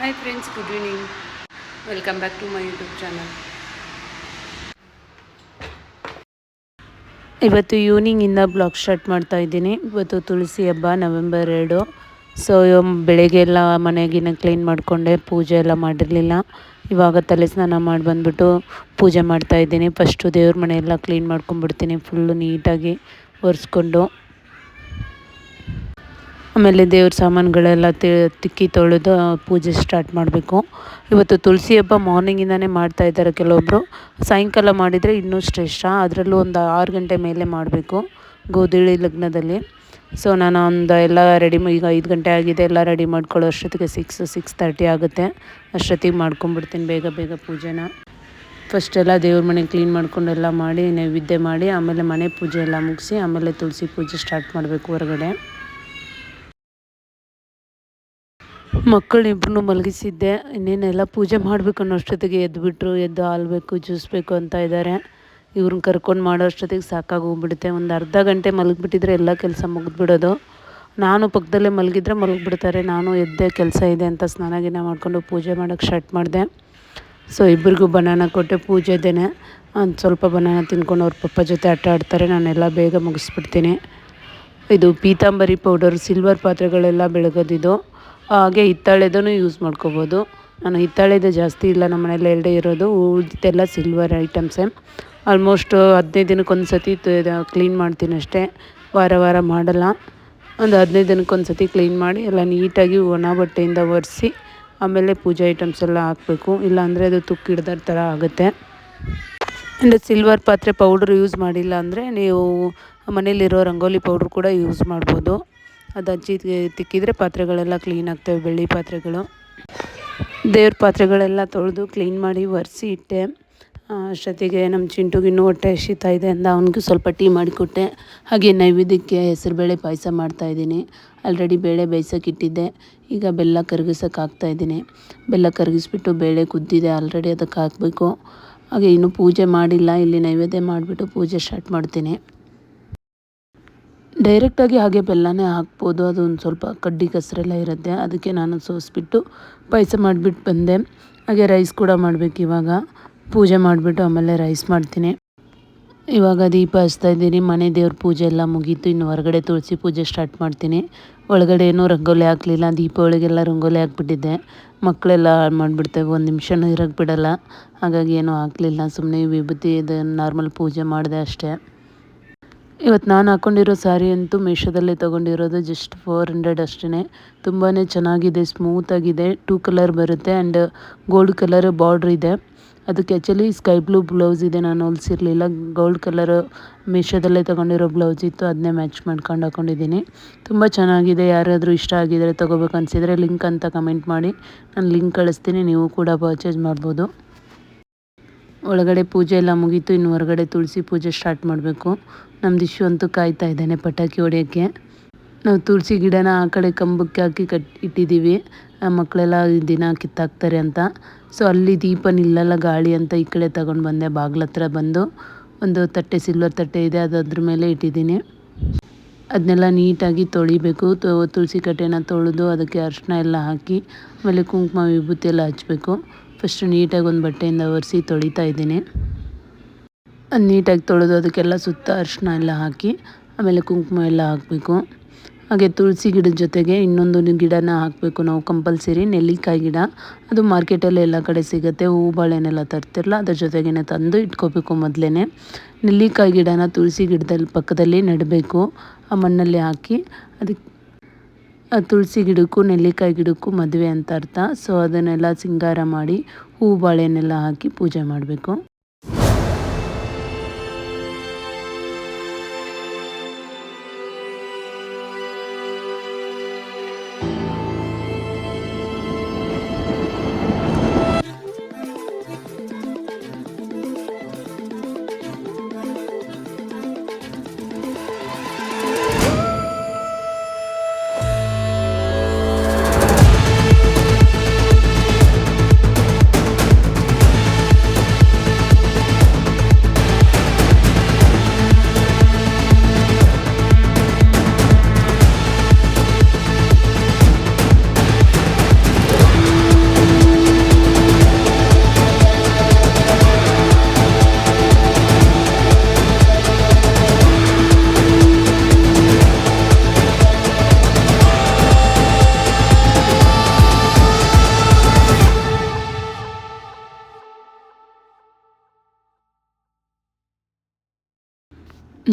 Hi friends good evening welcome back to my YouTube channel ಇವತ್ತು ಈವ್ನಿಂಗಿಂದ blog start ಮಾಡ್ತಾ ಇದ್ದೀನಿ. ಇವತ್ತು ತುಳಸಿ ಹಬ್ಬ ನವೆಂಬರ್ ಎರಡು. ಸೊ ಬೆಳಗ್ಗೆ ಎಲ್ಲ ಮನೆಗಿನ ಕ್ಲೀನ್ ಮಾಡಿಕೊಂಡೆ, ಪೂಜೆ ಎಲ್ಲ ಮಾಡಿರಲಿಲ್ಲ. ಇವಾಗ ತಲೆ ಸ್ನಾನ ಮಾಡಿ ಬಂದುಬಿಟ್ಟು ಪೂಜೆ ಮಾಡ್ತಾಯಿದ್ದೀನಿ ಫಸ್ಟು ದೇವ್ರ ಮನೆ ಎಲ್ಲ ಕ್ಲೀನ್ ಮಾಡ್ಕೊಂಡ್ಬಿಡ್ತೀನಿ ಫುಲ್ಲು ನೀಟಾಗಿ ಒರೆಸ್ಕೊಂಡು. ಆಮೇಲೆ ದೇವ್ರ ಸಾಮಾನುಗಳೆಲ್ಲ ತಿಕ್ಕಿ ತೊಳೆದು ಪೂಜೆ ಸ್ಟಾರ್ಟ್ ಮಾಡಬೇಕು. ಇವತ್ತು ತುಳಸಿ ಹಬ್ಬ ಮಾರ್ನಿಂಗಿಂದನೇ ಮಾಡ್ತಾ ಇದ್ದಾರೆ ಕೆಲವೊಬ್ಬರು ಸಾಯಂಕಾಲ ಮಾಡಿದರೆ ಇನ್ನೂ ಶ್ರೇಷ್ಠ. ಅದರಲ್ಲೂ ಒಂದು ಆರು ಗಂಟೆ ಮೇಲೆ ಮಾಡಬೇಕು ಗೋಧಿಳಿ ಲಗ್ನದಲ್ಲಿ. ಸೊ ನಾನು ಒಂದು ಎಲ್ಲ ರೆಡಿ ಈಗ ಐದು ಗಂಟೆ ಆಗಿದೆ, ಎಲ್ಲ ರೆಡಿ ಮಾಡ್ಕೊಳ್ಳೋ ಅಷ್ಟೊತ್ತಿಗೆ ಸಿಕ್ಸ್ ಸಿಕ್ಸ್ ತರ್ಟಿ ಆಗುತ್ತೆ. ಅಷ್ಟೊತ್ತಿಗೆ ಮಾಡ್ಕೊಂಬಿಡ್ತೀನಿ ಬೇಗ ಬೇಗ ಪೂಜೆನ. ಫಸ್ಟೆಲ್ಲ ದೇವ್ರ ಮನೆ ಕ್ಲೀನ್ ಮಾಡ್ಕೊಂಡು ಎಲ್ಲ ಮಾಡಿ, ನೈವೇದ್ಯ ಮಾಡಿ, ಆಮೇಲೆ ಮನೆ ಪೂಜೆ ಎಲ್ಲ ಮುಗಿಸಿ, ಆಮೇಲೆ ತುಳಸಿ ಪೂಜೆ ಸ್ಟಾರ್ಟ್ ಮಾಡಬೇಕು ಹೊರಗಡೆ. ಮಕ್ಕಳಿಬ್ರು ಮಲಗಿಸಿದ್ದೆ, ಇನ್ನೇನೆಲ್ಲ ಪೂಜೆ ಮಾಡಬೇಕು ಅನ್ನೋಷ್ಟೊತ್ತಿಗೆ ಎದ್ದುಬಿಟ್ರು ಎದ್ದು ಹಾಲ್ಬೇಕು, ಜ್ಯೂಸ್ ಬೇಕು ಅಂತ ಇದ್ದಾರೆ ಇವ್ರನ್ನ ಕರ್ಕೊಂಡು ಮಾಡೋ ಅಷ್ಟೊತ್ತಿಗೆ ಸಾಕಾಗೋಗ್ಬಿಡುತ್ತೆ ಒಂದು ಅರ್ಧ ಗಂಟೆ ಮಲಗಿಬಿಟ್ಟಿದ್ರೆ ಎಲ್ಲ ಕೆಲಸ ಮುಗಿದ್ಬಿಡೋದು. ನಾನು ಪಕ್ಕದಲ್ಲೇ ಮಲಗಿದ್ರೆ ಮಲಗಿಬಿಡ್ತಾರೆ. ನಾನು ಎದ್ದೆ ಕೆಲಸ ಇದೆ ಅಂತ ಸ್ನಾನ ಗಿನ ಮಾಡಿಕೊಂಡು ಪೂಜೆ ಮಾಡೋಕ್ಕೆ ಸ್ಟಾರ್ಟ್ ಮಾಡಿದೆ. ಸೊ ಇಬ್ಬರಿಗೂ ಬನಾನ ಕೊಟ್ಟೆ ಪೂಜೆದೇನೆ. ಒಂದು ಸ್ವಲ್ಪ ಬನಾನ ತಿನ್ಕೊಂಡು ಅವ್ರ ಪಪ್ಪ ಜೊತೆ ಆಟ ಆಡ್ತಾರೆ. ನಾನೆಲ್ಲ ಬೇಗ ಮುಗಿಸ್ಬಿಡ್ತೀನಿ. ಇದು ಪೀತಾಂಬರಿ ಪೌಡರ್, ಸಿಲ್ವರ್ ಪಾತ್ರೆಗಳೆಲ್ಲ ಬೆಳಗೋದಿದು. ಹಾಗೆ ಹಿತ್ತಾಳೆದೂ ಯೂಸ್ ಮಾಡ್ಕೋಬೋದು. ನಾನು ಹಿತ್ತಾಳೆದು ಜಾಸ್ತಿ ಇಲ್ಲ, ನಮ್ಮ ಮನೇಲಿ ಎರಡೇ ಇರೋದು ಉಳಿದೆಲ್ಲ ಸಿಲ್ವರ್ ಐಟಮ್ಸೇ ಆಲ್ಮೋಸ್ಟ್ ಹದಿನೈದು ದಿನಕ್ಕೆ ಒಂದು ಸತಿ ಕ್ಲೀನ್ ಮಾಡ್ತೀನಿ ಅಷ್ಟೇ. ವಾರ ವಾರ ಮಾಡಲ್ಲ. ಒಂದು ಹದಿನೈದು ದಿನಕ್ಕೆ ಒಂದು ಸತಿ ಕ್ಲೀನ್ ಮಾಡಿ, ಎಲ್ಲ ನೀಟಾಗಿ ಒಣ ಬಟ್ಟೆಯಿಂದ ಒರೆಸಿ, ಆಮೇಲೆ ಪೂಜೆ ಐಟಮ್ಸ್ ಎಲ್ಲ ಹಾಕಬೇಕು. ಇಲ್ಲಾಂದರೆ ಅದು ತುಕ್ಕು ಹಿಡ್ದಾರ ಥರ ಆಗುತ್ತೆ. ಅಂದರೆ ಸಿಲ್ವರ್ ಪಾತ್ರೆ ಪೌಡ್ರ್ ಯೂಸ್ ಮಾಡಿಲ್ಲ ಅಂದರೆ ನೀವು ಮನೇಲಿರೋ ರಂಗೋಲಿ ಪೌಡ್ರ್ ಕೂಡ ಯೂಸ್ ಮಾಡ್ಬೋದು. ಅದು ಹಚ್ಚಿ ತಿಕ್ಕಿದರೆ ಪಾತ್ರೆಗಳೆಲ್ಲ ಕ್ಲೀನ್ ಆಗ್ತವೆ, ಬೆಳ್ಳಿ ಪಾತ್ರೆಗಳು. ದೇವ್ರ ಪಾತ್ರೆಗಳೆಲ್ಲ ತೊಳೆದು ಕ್ಲೀನ್ ಮಾಡಿ ಒರೆಸಿ ಇಟ್ಟೆ. ಅಷ್ಟೊತ್ತಿಗೆ ನಮ್ಮ ಚಿಂಟುಗೆ ಇನ್ನೂ ಹೊಟ್ಟೆ ಶೀತ ಇದೆ ಅಂತ ಅವನಿಗೂ ಸ್ವಲ್ಪ ಟೀ ಮಾಡಿಕೊಟ್ಟೆ ಹಾಗೆ ನೈವೇದ್ಯಕ್ಕೆ ಹೆಸರುಬೇಳೆ ಪಾಯಸ ಮಾಡ್ತಾಯಿದ್ದೀನಿ ಆಲ್ರೆಡಿ ಬೇಳೆ ಬೇಯಿಸೋಕೆ ಇಟ್ಟಿದ್ದೆ. ಈಗ ಬೆಲ್ಲ ಕರಗಿಸೋಕೆ ಹಾಕ್ತಾಯಿದ್ದೀನಿ ಬೆಲ್ಲ ಕರಗಿಸ್ಬಿಟ್ಟು ಬೇಳೆ ಕುದ್ದಿದೆ ಆಲ್ರೆಡಿ ಅದಕ್ಕೆ ಹಾಕಬೇಕು. ಹಾಗೆ ಇನ್ನೂ ಪೂಜೆ ಮಾಡಿಲ್ಲ, ಇಲ್ಲಿ ನೈವೇದ್ಯ ಮಾಡಿಬಿಟ್ಟು ಪೂಜೆ ಸ್ಟಾರ್ಟ್ ಮಾಡ್ತೀನಿ. ಡೈರೆಕ್ಟಾಗಿ ಹಾಗೆ ಬೆಲ್ಲನೇ ಹಾಕ್ಬೋದು. ಅದು ಒಂದು ಸ್ವಲ್ಪ ಕಡ್ಡಿ ಕಸರೆಲ್ಲ ಇರುತ್ತೆ. ಅದಕ್ಕೆ ನಾನು ಸೋಸಿಬಿಟ್ಟು ಪಾಯಸ ಮಾಡಿಬಿಟ್ಟು ಬಂದೆ. ಹಾಗೆ ರೈಸ್ ಕೂಡ ಮಾಡಬೇಕು ಇವಾಗ. ಪೂಜೆ ಮಾಡಿಬಿಟ್ಟು ಆಮೇಲೆ ರೈಸ್ ಮಾಡ್ತೀನಿ. ಇವಾಗ ದೀಪ ಹಚ್ತಾ ಇದ್ದೀನಿ. ಮನೆ ದೇವ್ರ ಪೂಜೆ ಎಲ್ಲ ಮುಗೀತು. ಇನ್ನು ಹೊರಗಡೆ ತುಳಸಿ ಪೂಜೆ ಸ್ಟಾರ್ಟ್ ಮಾಡ್ತೀನಿ. ಒಳಗಡೆ ಏನೂ ರಂಗೋಲಿ ಹಾಕಲಿಲ್ಲ. ದೀಪ ಒಳಗೆಲ್ಲ ರಂಗೋಲಿ ಹಾಕ್ಬಿಟ್ಟಿದ್ದೆ. ಮಕ್ಕಳೆಲ್ಲ ಹಾಳು ಮಾಡಿಬಿಡ್ತೇವೆ. ಒಂದು ನಿಮಿಷನೂ ಇರೋಕ್ಕೆ ಬಿಡೋಲ್ಲ. ಹಾಗಾಗಿ ಏನೂ ಹಾಕಲಿಲ್ಲ. ಸುಮ್ಮನೆ ವಿಭೂತಿ ಇದು ನಾರ್ಮಲ್ ಪೂಜೆ ಮಾಡಿದೆ ಅಷ್ಟೇ. ಇವತ್ತು ನಾನು ಹಾಕ್ಕೊಂಡಿರೋ ಸ್ಯಾರಿ ಅಂತೂ ಮೀಶೋದಲ್ಲೇ ತೊಗೊಂಡಿರೋದು ಜಸ್ಟ್ ಫೋರ್ ಹಂಡ್ರೆಡ್ ಅಷ್ಟೇ ತುಂಬಾ ಚೆನ್ನಾಗಿದೆ ಸ್ಮೂತಾಗಿದೆ ಟೂ ಕಲರ್ ಬರುತ್ತೆ ಆ್ಯಂಡ್ ಗೋಲ್ಡ್ ಕಲರ್ ಬಾರ್ಡ್ರ್ ಇದೆ. ಅದಕ್ಕೆ ಆ್ಯಕ್ಚುಲಿ ಸ್ಕೈ ಬ್ಲೂ ಬ್ಲೌಸ್ ಇದೆ, ನಾನು ಹೊಲಿಸಿರಲಿಲ್ಲ. ಗೋಲ್ಡ್ ಕಲರ್ ಮೀಶೋದಲ್ಲೇ ತೊಗೊಂಡಿರೋ ಬ್ಲೌಸ್ ಇತ್ತು ಅದನ್ನೇ ಮ್ಯಾಚ್ ಮಾಡ್ಕೊಂಡು ಹಾಕ್ಕೊಂಡಿದ್ದೀನಿ ತುಂಬ ಚೆನ್ನಾಗಿದೆ, ಯಾರಾದರೂ ಇಷ್ಟ ಆಗಿದರೆ ತೊಗೋಬೇಕು ಅನಿಸಿದರೆ ಲಿಂಕ್ ಅಂತ ಕಮೆಂಟ್ ಮಾಡಿ. ನಾನು ಲಿಂಕ್ ಕಳಿಸ್ತೀನಿ, ನೀವು ಕೂಡ ಪರ್ಚೇಸ್ ಮಾಡ್ಬೋದು. ಒಳಗಡೆ ಪೂಜೆ ಎಲ್ಲ ಮುಗೀತು, ಇನ್ನು ಹೊರಗಡೆ ತುಳಸಿ ಪೂಜೆ ಸ್ಟಾರ್ಟ್ ಮಾಡಬೇಕು. ನಮ್ಮ ದಿಶು ಅಂತೂ ಕಾಯ್ತಾ ಇದ್ದಾನೆ ಪಟಾಕಿ ಹೊಡೆಯೋಕ್ಕೆ. ನಾವು ತುಳಸಿ ಗಿಡನ ಆ ಕಡೆ ಕಂಬಕ್ಕೆ ಹಾಕಿ ಕಟ್ ಇಟ್ಟಿದ್ದೀವಿ. ಮಕ್ಕಳೆಲ್ಲ ದಿನ ಕಿತ್ತಾಕ್ತಾರೆ ಅಂತ. ಸೊ ಅಲ್ಲಿ ದೀಪ ನಿಲ್ಲಲ್ಲ ಗಾಳಿ ಅಂತ ಈ ಕಡೆ ತಗೊಂಡು ಬಂದೆ, ಬಾಗ್ಲ ಹತ್ರ ಬಂದು. ಒಂದು ತಟ್ಟೆ ಸಿಲ್ವರ್ ತಟ್ಟೆ ಇದೆ, ಅದು ಅದ್ರ ಮೇಲೆ ಇಟ್ಟಿದ್ದೀನಿ. ಅದನ್ನೆಲ್ಲ ನೀಟಾಗಿ ತೊಳಿಬೇಕು. ತುಳಸಿ ಕಟ್ಟೆನ ತೊಳೆದು ಅದಕ್ಕೆ ಅರಿಶಿನ ಎಲ್ಲ ಹಾಕಿ, ಆಮೇಲೆ ಕುಂಕುಮ ವಿಭೂತಿ ಎಲ್ಲ ಹಚ್ಚಬೇಕು ಫಸ್ಟ್ ನೀಟಾಗಿ ಒಂದು ಬಟ್ಟೆಯಿಂದ ಒರೆಸಿ ತೊಳಿತಾ ಇದ್ದೀನಿ. ಅದು ನೀಟಾಗಿ ತೊಳೆದು ಅದಕ್ಕೆಲ್ಲ ಸುತ್ತ ಅರಿಶಿನ ಎಲ್ಲ ಹಾಕಿ, ಆಮೇಲೆ ಕುಂಕುಮ ಎಲ್ಲ ಹಾಕಬೇಕು. ಹಾಗೆ ತುಳಸಿ ಗಿಡದ ಜೊತೆಗೆ ಇನ್ನೊಂದು ಗಿಡನ ಹಾಕಬೇಕು. ನಾವು ಕಂಪಲ್ಸರಿ ನೆಲ್ಲಿಕಾಯಿ ಗಿಡ, ಅದು ಮಾರ್ಕೆಟಲ್ಲಿ ಎಲ್ಲ ಕಡೆ ಸಿಗುತ್ತೆ. ಹೂವು ಬಾಳೆನೆಲ್ಲ ತರ್ತಿರಲ್ಲ, ಅದ್ರ ಜೊತೆಗೇ ತಂದು ಇಟ್ಕೋಬೇಕು ಮೊದಲೇ ನೆಲ್ಲಿಕಾಯಿ ಗಿಡನ ತುಳಸಿ ಗಿಡದಲ್ಲಿ ಪಕ್ಕದಲ್ಲಿ ನೆಡಬೇಕು. ಆ ಮಣ್ಣಲ್ಲಿ ಹಾಕಿ ಅದಕ್ಕೆ ತುಳಸಿ ಗಿಡಕ್ಕೂ, ನೆಲ್ಲಿಕಾಯಿ ಗಿಡಕ್ಕೂ ಮದುವೆ ಅಂತ ಅರ್ಥ. ಸೊ ಅದನ್ನೆಲ್ಲ ಸಿಂಗಾರ ಮಾಡಿ ಹೂ ಬಾಳೆನೆಲ್ಲ ಹಾಕಿ ಪೂಜೆ ಮಾಡಬೇಕು.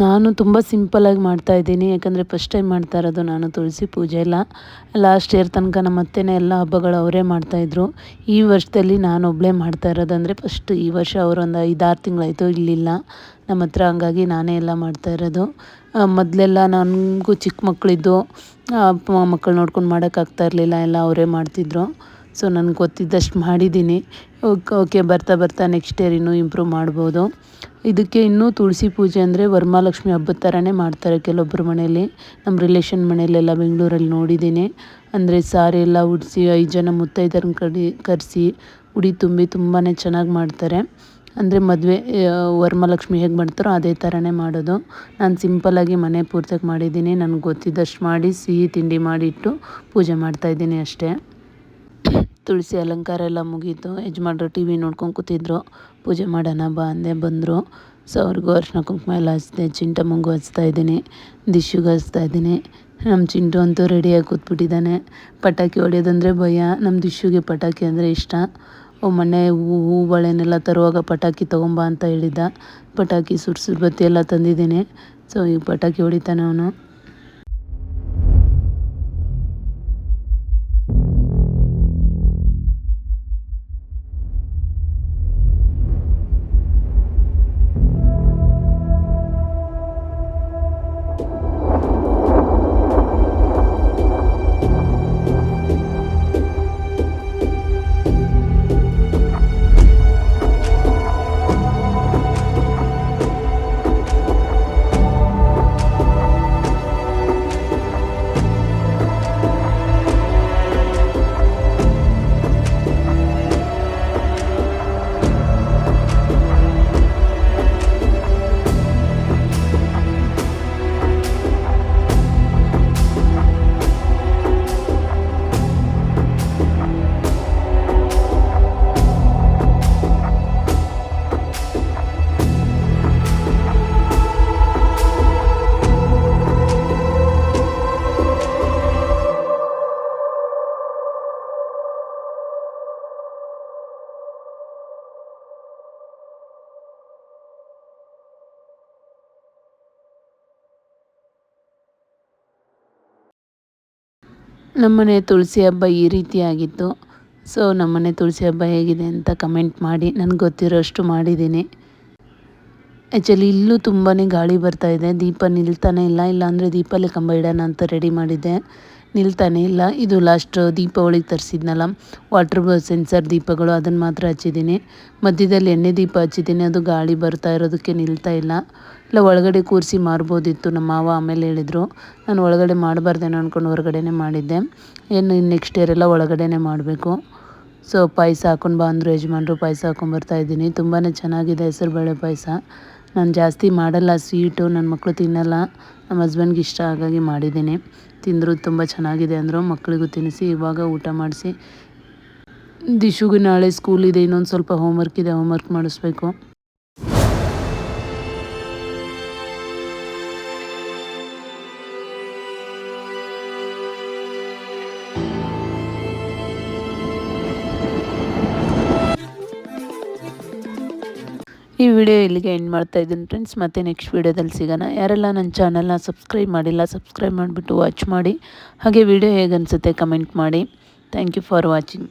ನಾನು ತುಂಬ ಸಿಂಪಲಾಗಿ ಮಾಡ್ತಾಯಿದ್ದೀನಿ ಯಾಕಂದರೆ ಫಸ್ಟ್ ಟೈಮ್ ಮಾಡ್ತಾ ಇರೋದು ನಾನು ತುಳಸಿ ಪೂಜೆ ಎಲ್ಲ. ಲಾಸ್ಟ್ ಇಯರ್ ತನಕ ನಮ್ಮ ಅತ್ತೆನೇ ಎಲ್ಲ ಹಬ್ಬಗಳು ಅವರೇ ಮಾಡ್ತಾಯಿದ್ರು ಈ ವರ್ಷದಲ್ಲಿ ನಾನು ಒಬ್ಬಳೇ ಮಾಡ್ತಾ ಇರೋದಂದರೆ ಫಸ್ಟ್ ಈ ವರ್ಷ ಅವರೊಂದು ಐದಾರು ತಿಂಗಳಾಯಿತು ಇಲ್ಲಿಲ್ಲ. ನಮ್ಮ ಹತ್ರ ಹಂಗಾಗಿ ನಾನೇ ಎಲ್ಲ ಮಾಡ್ತಾ ಇರೋದು. ಮೊದಲೆಲ್ಲ ನನಗೂ ಚಿಕ್ಕ ಮಕ್ಕಳಿದ್ದು ಮಕ್ಕಳು ನೋಡ್ಕೊಂಡು ಮಾಡೋಕ್ಕಾಗ್ತಾ ಇರಲಿಲ್ಲ, ಎಲ್ಲ ಅವರೇ ಮಾಡ್ತಿದ್ರು. ಸೊ ನನಗೆ ಗೊತ್ತಿದ್ದಷ್ಟು ಮಾಡಿದ್ದೀನಿ. ಓಕೆ ಓಕೆ, ಬರ್ತಾ ಬರ್ತಾ ನೆಕ್ಸ್ಟ್ ಇಯರ್ ಇನ್ನೂ ಇಂಪ್ರೂವ್ ಮಾಡ್ಬೋದು. ಇದಕ್ಕೆ ಇನ್ನೂ ತುಳಸಿ ಪೂಜೆ ಅಂದರೆ ವರಮಹಾಲಕ್ಷ್ಮಿ ಹಬ್ಬದ ಥರನೇ ಮಾಡ್ತಾರೆ ಕೆಲವೊಬ್ಬರ ಮನೆಯಲ್ಲಿ. ನಮ್ಮ ರಿಲೇಷನ್ ಮನೆಯಲ್ಲೆಲ್ಲ ಬೆಂಗಳೂರಲ್ಲಿ ನೋಡಿದ್ದೀನಿ. ಅಂದರೆ ಸಾರಿ ಎಲ್ಲ ಉಡಿಸಿ, ಐದು ಜನ ಮುತ್ತೈದರನ್ನ ಕಡಿ, ಕರೆಸಿ, ಉಡಿ ತುಂಬಿ ತುಂಬಾ ಚೆನ್ನಾಗಿ ಮಾಡ್ತಾರೆ. ಅಂದರೆ ಮದುವೆ ವರಮಹಾಲಕ್ಷ್ಮಿ ಹೇಗೆ ಮಾಡ್ತಾರೋ ಅದೇ ಥರನೇ ಮಾಡೋದು. ನಾನು ಸಿಂಪಲ್ಲಾಗಿ ಮನೆ ಪೂರ್ತಿಯಾಗಿ ಮಾಡಿದ್ದೀನಿ. ನನಗೆ ಗೊತ್ತಿದ್ದಷ್ಟು ಮಾಡಿ ಸಿಹಿ ತಿಂಡಿ ಮಾಡಿಟ್ಟು ಪೂಜೆ ಮಾಡ್ತಾಯಿದ್ದೀನಿ ಅಷ್ಟೇ. ತುಳಸಿ ಅಲಂಕಾರ ಎಲ್ಲ ಮುಗೀತು. ಯಜಮಾನ್ರು ಟಿ ವಿ ನೋಡ್ಕೊಂಡು ಕೂತಿದ್ರು. ಪೂಜೆ ಮಾಡೋಣ ಬಾ ಅಂದೆ ಬಂದರು. ಸೊ ಅವ್ರಿಗೂ ಅರ್ಶಿನ ಕುಂಕುಮ ಎಲ್ಲ ಹಚ್ದೆ. ಚಿಂಟಮ್ಮಂಗೂ ಹಚ್ತಾ ಇದ್ದೀನಿ. ದಿಶುಗೆ ಹಚ್ತಾ ಇದ್ದೀನಿ. ನಮ್ಮ ಚಿಂಟು ಅಂತೂ ರೆಡಿಯಾಗಿ ಕೂತ್ಬಿಟ್ಟಿದ್ದಾನೆ. ಪಟಾಕಿ ಹೊಡೆಯೋದಂದರೆ ಭಯ. ನಮ್ಮ ದಿಶುಗೆ ಪಟಾಕಿ ಅಂದರೆ ಇಷ್ಟ. ಮೊನ್ನೆ ಹೂ ಬಳೆನೆಲ್ಲ ತರುವಾಗ ಪಟಾಕಿ ತೊಗೊಂಬ ಅಂತ ಹೇಳಿದ್ದ. ಪಟಾಕಿ ಸುರ್ಸುರ್ ಬತ್ತಿ ಎಲ್ಲ ತಂದಿದ್ದೀನಿ. ಸೊ ಈಗ ಪಟಾಕಿ ಹೊಡಿತಾನೆ ಅವನು. ನಮ್ಮನೆ ತುಳಸಿ ಹಬ್ಬ ಈ ರೀತಿಯಾಗಿತ್ತು ಸೊ ನಮ್ಮನೆ ತುಳಸಿ ಹಬ್ಬ ಹೇಗಿದೆ ಅಂತ ಕಮೆಂಟ್ ಮಾಡಿ. ನನಗೆ ಗೊತ್ತಿರೋಷ್ಟು ಮಾಡಿದ್ದೀನಿ. ಆ್ಯಕ್ಚುಲಿ ಇಲ್ಲೂ ತುಂಬಾ ಗಾಳಿ ಬರ್ತಾ ಇದೆ. ದೀಪ ನಿಲ್ತಾನೆ ಇಲ್ಲ. ಇಲ್ಲಾಂದರೆ ದೀಪಲ್ಲಿ ಕಂಬ ಇಡೋಣ ಅಂತ ರೆಡಿ ಮಾಡಿದ್ದೆ. ನಿಲ್ತಾನೆ ಇಲ್ಲ. ಇದು ಲಾಸ್ಟು ದೀಪಾವಳಿಗೆ ತರಿಸಿದ್ನಲ್ಲ ವಾಟ್ರ್ ಸೆನ್ಸರ್ ದೀಪಗಳು ಅದನ್ನು ಮಾತ್ರ ಹಚ್ಚಿದ್ದೀನಿ. ಮಧ್ಯದಲ್ಲಿ ಎಣ್ಣೆ ದೀಪ ಹಚ್ಚಿದ್ದೀನಿ. ಅದು ಗಾಳಿ ಬರ್ತಾ ಇರೋದಕ್ಕೆ ನಿಲ್ತಾ ಇಲ್ಲ. ಇಲ್ಲ, ಒಳಗಡೆ ಕೂರಿಸಿ ಮಾರ್ಬೋದಿತ್ತು. ನಮ್ಮ ಮಾವ ಆಮೇಲೆ ಹೇಳಿದರು, ನಾನು ಒಳಗಡೆ ಮಾಡಬಾರ್ದೇನೋ ಅಂದ್ಕೊಂಡು ಹೊರಗಡೆನೇ ಮಾಡಿದ್ದೆ. ಏನು ನೆಕ್ಸ್ಟ್ ಇಯರ್ ಎಲ್ಲ ಮಾಡಬೇಕು. ಸೊ ಪಾಯಸ ಹಾಕೊಂಡು ಬಾ ಅಂದರು ಯಜಮಾನ್ರು, ಪಾಯಸ ಹಾಕೊಂಬರ್ತಾಯಿದ್ದೀನಿ ತುಂಬಾ ಚೆನ್ನಾಗಿದೆ ಹೆಸರುಬೇಳೆ ಪಾಯಸ. ನಾನು ಜಾಸ್ತಿ ಮಾಡಲ್ಲ ಸ್ವೀಟು ನನ್ನ ಮಕ್ಕಳು ತಿನ್ನಲ್ಲ. ನಮ್ಮ ಹಸ್ಬೆಂಡ್ಗೆ ಇಷ್ಟ ಹಾಗಾಗಿ ಮಾಡಿದ್ದೀನಿ. ತಿಂದರು ತುಂಬ ಚೆನ್ನಾಗಿದೆ ಅಂದರು ಮಕ್ಕಳಿಗೂ ತಿನ್ನಿಸಿ, ಇವಾಗ ಊಟ ಮಾಡಿಸಿ. ದಿಶುಗೂ ನಾಳೆ ಸ್ಕೂಲಿದೆ ಇನ್ನೊಂದು ಸ್ವಲ್ಪ ಹೋಮ್ವರ್ಕ್ ಇದೆ ಹೋಮ್ವರ್ಕ್ ಮಾಡಿಸ್ಬೇಕು. ವಿಡಿಯೋ ಇಲ್ಲಿಗೆ ಎಂಡ್ ಮಾಡ್ತಾ ಇದ್ದೀನಿ ಫ್ರೆಂಡ್ಸ್ ಮತ್ತೆ ನೆಕ್ಸ್ಟ್ ವೀಡಿಯೋದಲ್ಲಿ ಸಿಗೋಣ. ಯಾರೆಲ್ಲ ನನ್ನ ಚಾನಲ್ನ ಸಬ್ಸ್ಕ್ರೈಬ್ ಮಾಡಿಲ್ಲ ಸಬ್ಸ್ಕ್ರೈಬ್ ಮಾಡಿಬಿಟ್ಟು ವಾಚ್ ಮಾಡಿ. ಹಾಗೆ ವಿಡಿಯೋ ಹೇಗೆ ಅನಿಸುತ್ತೆ ಕಮೆಂಟ್ ಮಾಡಿ. Thank you for watching